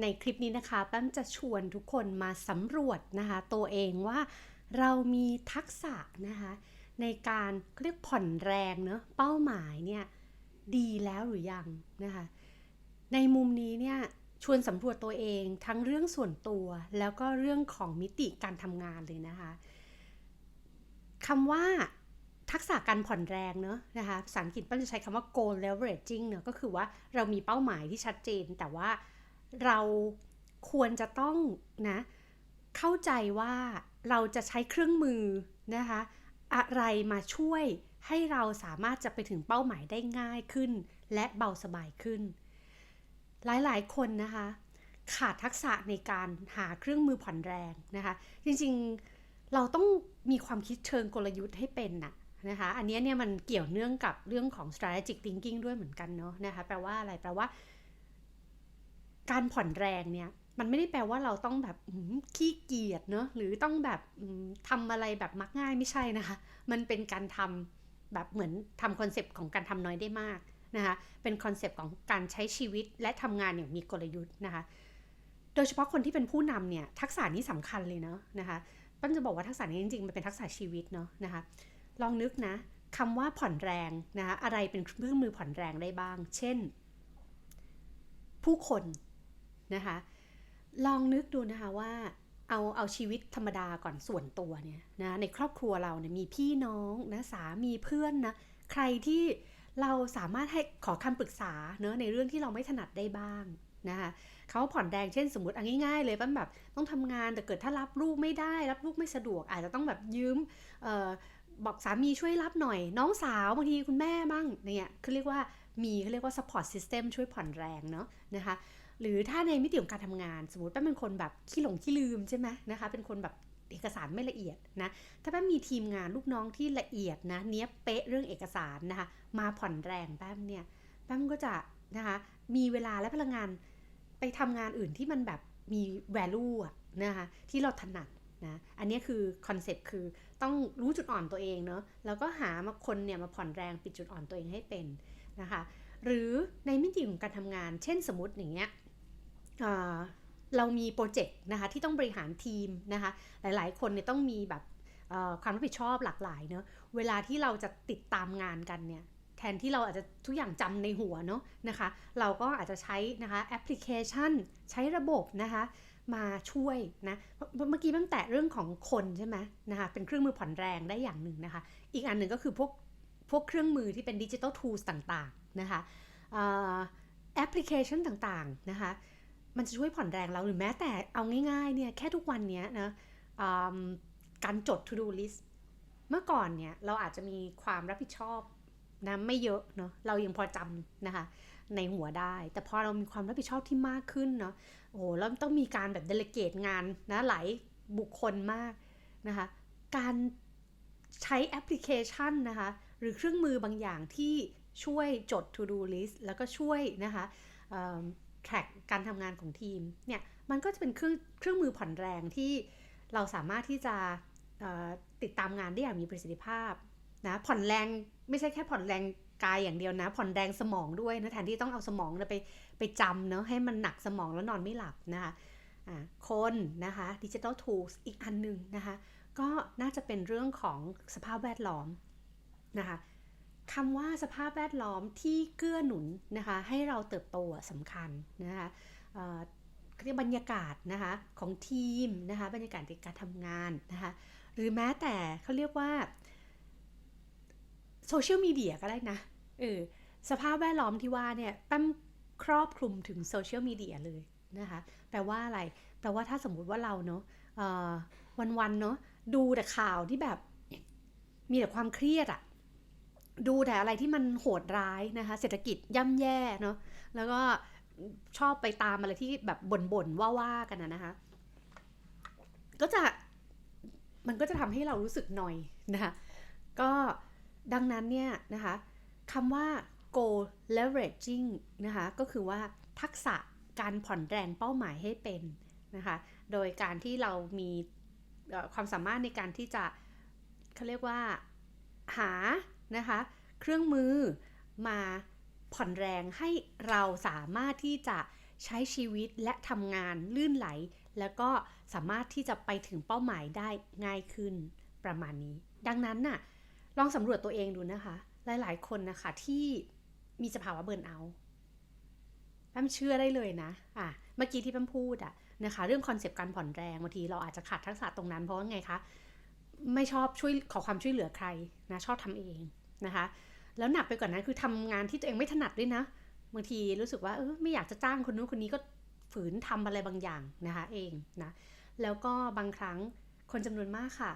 ในคลิปนี้นะคะแป้มจะชวนทุกคนมาสำรวจนะคะ ตัวเองว่าเรามีทักษะนะคะ ในการเรียกผ่อนแรงเนอะเป้าหมายเนี่ยดีแล้วหรือยังนะคะ ในมุมนี้เนี่ยชวนสำรวจตัวเองทั้งเรื่องส่วนตัวแล้วก็เรื่องของมิติการทำงานเลยนะคะคำว่าทักษะการผ่อนแรงเนอะนะคะภาษาอังกฤษป้าจะใช้คำว่า goal leveraging เนอะก็คือว่าเรามีเป้าหมายที่ชัดเจนแต่ว่า เราควรจะต้องนะเข้าใจว่าเราจะใช้เครื่องมือนะคะอะไรมาช่วยให้เราสามารถจะไปถึงเป้าหมายได้ง่ายขึ้น และเบาสบายขึ้น หลายๆ คนนะคะ ขาดทักษะในการหาเครื่องมือผ่อนแรงนะคะ จริงๆเราต้องมีความคิดเชิงกลยุทธ์ให้เป็นน่ะนะคะ อันนี้เนี่ยมันเกี่ยวเนื่องกับเรื่องของ strategic thinking ด้วยเหมือนกันเนาะนะคะ แปลว่าอะไร แปลว่า การผ่อนแรงเนี่ยมันไม่ได้แปลว่าเราต้องแบบขี้เกียจเนาะหรือต้องแบบทำอะไรแบบมักง่ายไม่ใช่นะคะ มันเป็นการทำแบบเหมือนทำคอนเซปต์ของการทำน้อยได้มากนะคะเป็นคอนเซปต์ของการใช้ชีวิตและทำงานอย่างมีกลยุทธ์นะคะ โดยเฉพาะคนที่เป็นผู้นำเนี่ยทักษะนี้สำคัญเลยเนาะนะคะปั้นจะบอกว่าทักษะนี้จริงๆมันเป็นทักษะชีวิตเนาะนะคะลองนึกนะคำว่าผ่อนแรงนะคะอะไรเป็นเครื่องมือผ่อนแรงได้บ้าง เช่น ผู้คน นะคะ ลองนึกดูนะคะว่าเอาเอาชีวิตธรรมดาก่อนส่วนตัวเนี่ยนะในครอบครัวเราเนี่ยมีพี่น้องนะสามีเพื่อนนะใครที่เราสามารถให้ขอคำปรึกษาเนอะในเรื่องที่เราไม่ถนัดได้บ้างนะคะเขาผ่อนแรงเช่นสมมติเอาง่าย ๆ เลยปั้นแบบต้องทำงานแต่เกิดถ้ารับลูกไม่ได้ รับลูกไม่สะดวก อาจจะต้องแบบยืมบอกสามีช่วยรับหน่อย น้องสาวบางทีคุณแม่บ้างเนี่ยเขาเรียกว่ามีเขาเรียกว่า support system ช่วยผ่อนแรงเนาะนะคะ หรือถ้าในมิติของการทำงาน สมมติแป้เป็นคนแบบขี้หลงขี้ลืมใช่ไหมนะคะ เป็นคนแบบเอกสารไม่ละเอียดนะ ถ้าแป้มีทีมงานลูกน้องที่ละเอียดนะเนี้ยเป๊ะเรื่องเอกสารนะคะ มาผ่อนแรงแป้มเนี่ยแป้มก็จะนะคะมีเวลาและพลังงานไปทำงานอื่นที่มันแบบมี value นะคะที่เราถนัดนะอันนี้คือคอนเซ็ปต์คือต้องรู้จุดอ่อนตัวเองเนาะแล้วก็หามาคนเนี่ยมาผ่อนแรงปิดจุดอ่อนตัวเองให้เป็นนะคะหรือในมิติของการทำงาน เช่นสมมติอย่างเงี้ย เรามีโปรเจกต์นะคะที่ต้องบริหารทีมนะคะหลายๆ คนเนี่ยต้องมีแบบความรับผิดชอบหลากหลายเนาะเวลาที่เราจะติดตามงานกันเนี่ยแทนที่เราอาจจะทุกอย่างจำในหัวเนาะนะคะ เราก็อาจจะใช้นะคะแอปพลิเคชัน ใช้ระบบนะคะมาช่วยนะเมื่อกี้ตั้งแต่เรื่องของคนใช่ไหมนะคะเป็นเครื่องมือผ่อนแรงได้อย่างหนึ่งนะคะ อีกอันหนึ่งก็คือพวกพวกเครื่องมือที่เป็นดิจิทัลทูสต่างๆนะคะแอปพลิเคชันต่างๆนะคะ มันจะช่วยผ่อนแรงเราหรือแม้แต่เอาง่ายๆเนี่ยแค่ทุกวันนี้นะการจด to do list เมื่อก่อนเนี่ยเราอาจจะมีความรับผิดชอบนะไม่เยอะเนาะเรายังพอจำนะคะในหัวได้ แต่พอเรามีความรับผิดชอบที่มากขึ้นเนาะโอ้โหแล้วต้องมีการแบบเดลเกตงานนะหลายบุคคลมากนะคะการใช้แอปพลิเคชันนะคะหรือเครื่องมือบางอย่างที่ช่วยจด to do list แล้วก็ช่วยนะคะ track การทำงานของทีมเนี่ยมันก็จะเป็นเครื่องเครื่องมือผ่อนแรงที่เราสามารถที่จะติดตามงานได้อย่างมีประสิทธิภาพนะผ่อนแรงไม่ใช่แค่ผ่อนแรงกายอย่างเดียวนะ ผ่อนแรงสมองด้วยนะแทนที่ต้องเอาสมองไปไปจำเนาะให้มันหนักสมองแล้วนอนไม่หลับนะคะคนนะคะดิจิทัลทูสอีกอันหนึ่งนะคะ ก็น่าจะเป็นเรื่องของสภาพแวดล้อมนะคะ คำว่าสภาพแวดล้อมที่เกื้อหนุนนะคะให้เราเติบโตสำคัญนะคะเรียกบรรยากาศนะคะของทีมนะคะบรรยากาศในการทำงานนะคะหรือแม้แต่เขาเรียกว่าโซเชียลมีเดียก็ได้นะเออสภาพแวดล้อมที่ว่าเนี่ยตั้มครอบคลุมถึงโซเชียลมีเดียเลยนะคะแปลว่าอะไร แปลว่าถ้าสมมุติว่าเราเนาะวันๆเนาะดูแต่ข่าวที่แบบมีแต่ความเครียดอะ ดูแต่อะไรที่มันโหดร้ายนะคะ เศรษฐกิจย่ำแย่เนาะแล้วก็ชอบไปตามอะไรที่แบบบ่นๆว่าๆกันนะคะ ก็จะมันก็จะทำให้เรารู้สึกหน่อยนะคะก็ดังนั้นเนี่ยนะคะคำว่า go leveraging นะคะ ก็คือว่าทักษะการผ่อนแรงเป้าหมายให้เป็นนะคะ โดยการที่เรามีความสามารถในการที่จะเขาเรียกว่าหา นะคะ เครื่องมือมาผ่อนแรงให้เราสามารถที่จะใช้ชีวิตและทำงานลื่นไหล แล้วก็สามารถที่จะไปถึงเป้าหมายได้ง่ายขึ้นประมาณนี้ ดังนั้นน่ะลองสำรวจตัวเองดูนะคะ หลายๆ คนนะคะที่มีสภาวะเบิร์นเอาแป้มเชื่อได้เลยนะอะเมื่อกี้ที่แป้มพูดอะนะคะ เรื่องคอนเซปต์การผ่อนแรงบางทีเราอาจจะขาดทักษะตรงนั้นเพราะว่าไงคะไม่ชอบช่วยขอความช่วยเหลือใครนะชอบทำเอง นะคะ แล้วหนักไปกว่านั้นคือทำงานที่ตัวเองไม่ถนัดด้วยนะ บางทีรู้สึกว่าเออไม่อยากจะจ้างคนนู้นคนนี้ก็ฝืนทำอะไรบางอย่างนะคะเองนะ แล้วก็บางครั้งคนจำนวนมากค่ะ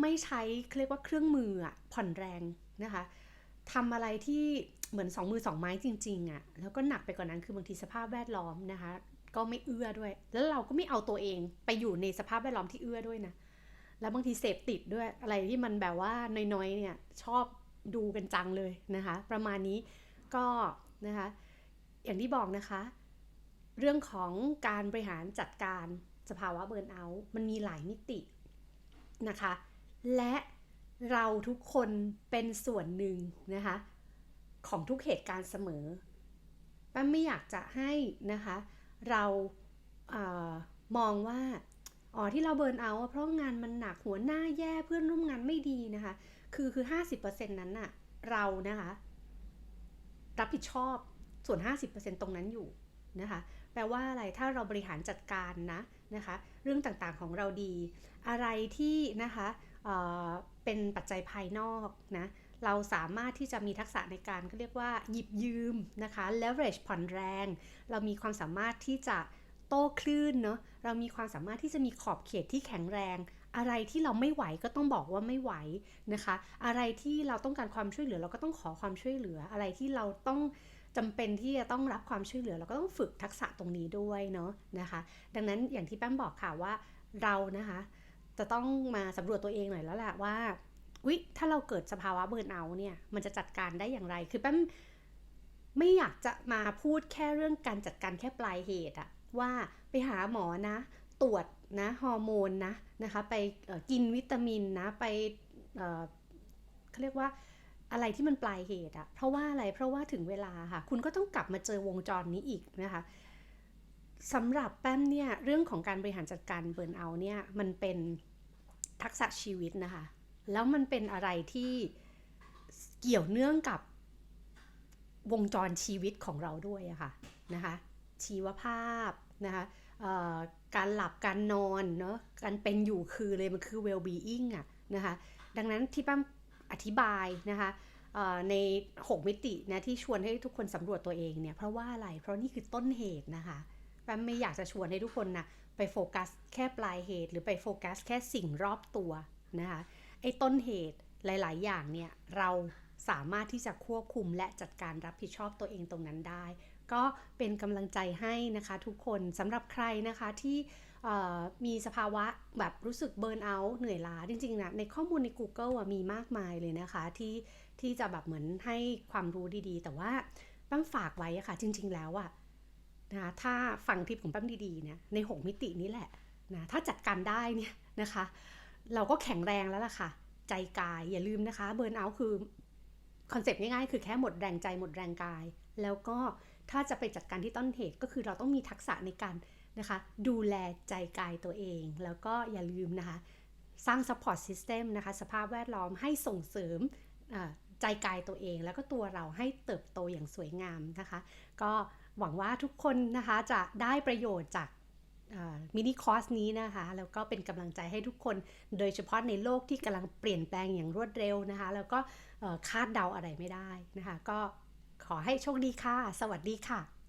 ไม่ใช้เรียกว่าเครื่องมืออะผ่อนแรงนะคะทำอะไรที่เหมือนสองมือสองไม้จริงๆอะ่ะ แล้วก็หนักไปกว่านั้นคือบางทีสภาพแวดล้อมนะคะ ก็ไม่เอื้อด้วย แล้วเราก็ไม่เอาตัวเองไปอยู่ในสภาพแวดล้อมที่เอื้อด้วยนะ แล้วบางทีเสพติดด้วยอะไรที่มันแบบว่าน้อยๆเนี่ยชอบ ดูกันจังเลยนะคะ ประมาณนี้ก็นะคะอย่างที่บอกนะคะ เรื่องของการบริหารจัดการสภาวะเบิร์นเอาท์มันมีหลายมิตินะคะ และเราทุกคนเป็นส่วนหนึ่งนะคะ ของทุกเหตุการณ์เสมอแป้าไม่อยากจะให้นะคะ เราเออมองว่า อ๋อที่เราเบิร์นเอาเพราะงานมันหนักหัวหน้าแย่เพื่อนร่วมงานไม่ดีนะคะ คือคือ 50%นั้นน่ะเรานะคะ รับผิดชอบส่วน 50%ตรงนั้นอยู่นะคะ แปลว่าอะไรถ้าเราบริหารจัดการนะนะคะ เรื่องต่างๆของเราดี อะไรที่นะคะเเป็นปัจจัยภายนอกนะเราสามารถที่จะมีทักษะในการก็เรียกว่าหยิบยืมนะคะ leverage ผ่อนแรง เรามีความสามารถที่จะ โต้คลื่นเนาะเรามีความสามารถที่จะมีขอบเขตที่แข็งแรง อะไรที่เราไม่ไหวก็ต้องบอกว่าไม่ไหวนะคะ อะไรที่เราต้องการความช่วยเหลือเราก็ต้องขอความช่วยเหลือ อะไรที่เราต้องจำเป็นที่จะต้องรับความช่วยเหลือ เราก็ต้องฝึกทักษะตรงนี้ด้วยเนาะนะคะ ดังนั้นอย่างที่แป้มบอกค่ะว่าเรานะคะ จะต้องมาสำรวจตัวเองหน่อยแล้วแหละว่าวิถ้าเราเกิดสภาวะเบิร์นเอาเนี่ยมันจะจัดการได้อย่างไร คือแป้ม ไม่อยากจะมาพูดแค่เรื่องการจัดการแค่ปลายเหตุอะว่าไปหาหมอนะ ตรวจนะฮอร์โมนนะนะคะไปกินวิตามินนะไปเขาเรียกว่าอะไรที่มันปลายเหตุอะเพราะว่าอะไรเพราะว่าถึงเวลาค่ะ คุณก็ต้องกลับมาเจอวงจรนี้อีกนะคะสำหรับแป้มเนี่ยเรื่องของการบริหารจัดการเบิร์นเอาเนี่ยมันเป็นทักษะชีวิตนะคะ แล้วมันเป็นอะไรที่เกี่ยวเนื่องกับ วงจรชีวิตของเราด้วยอะค่ะนะคะชีวภาพนะคะการหลับการนอนเนาะการเป็นอยู่คือเลยมันคือ well being อะนะคะดังนั้นที่ป้าอธิบายนะคะใน 6 มิตินะที่ชวนให้ทุกคนสำรวจตัวเองเนี่ยเพราะว่าอะไรเพราะนี่คือต้นเหตุนะคะแป้ไม่อยากจะชวนให้ทุกคนนะไปโฟกัสแค่ปลายเหตุ หรือไปโฟกัสแค่สิ่งรอบตัวนะคะไอ้ต้นเหตุหลาย ๆ อย่างเนี่ยเรา สามารถที่จะควบคุมและจัดการรับผิดชอบตัวเองตรงนั้นได้ ก็เป็นกำลังใจให้นะคะทุกคนสำหรับใครนะคะที่มีสภาวะแบบรู้สึกเบิร์นเอาท์เหนื่อยล้าจริงๆนะในข้อมูลใน Google มีมากมายเลยนะคะที่ที่จะแบบเหมือนให้ความรู้ดีๆ แต่ว่าแป้มฝากไว้อะคะ่ะ จริง ๆ แล้วอะนะคะถ้าฟังทิปของแป้มดีๆเนี่ยใน 6 มิตินี้แหละนะถ้าจัดการได้เนี่ยนะคะ เราก็แข็งแรงแล้วล่ะค่ะ ใจกายอย่าลืมนะคะเบิร์นเอาท์คือ คอนเซปต์ง่ายๆ คือแค่หมดแรงใจหมดแรงกาย แล้วก็ถ้าจะไปจัดการที่ต้นเหตุก็คือเราต้องมีทักษะในการนะคะ ดูแลใจกายตัวเอง แล้วก็อย่าลืมนะคะ สร้าง support system นะคะ สภาพแวดล้อมให้ส่งเสริมใจกายตัวเอง แล้วก็ตัวเราให้เติบโตอย่างสวยงามนะคะ ก็หวังว่าทุกคนนะคะจะได้ประโยชน์จาก มินิคอร์สนี้นะคะ แล้วก็เป็นกำลังใจให้ทุกคน โดยเฉพาะในโลกที่กำลังเปลี่ยนแปลงอย่างรวดเร็วนะคะ แล้วก็คาดเดาอะไรไม่ได้นะคะ ก็ขอให้โชคดีค่ะ สวัสดีค่ะ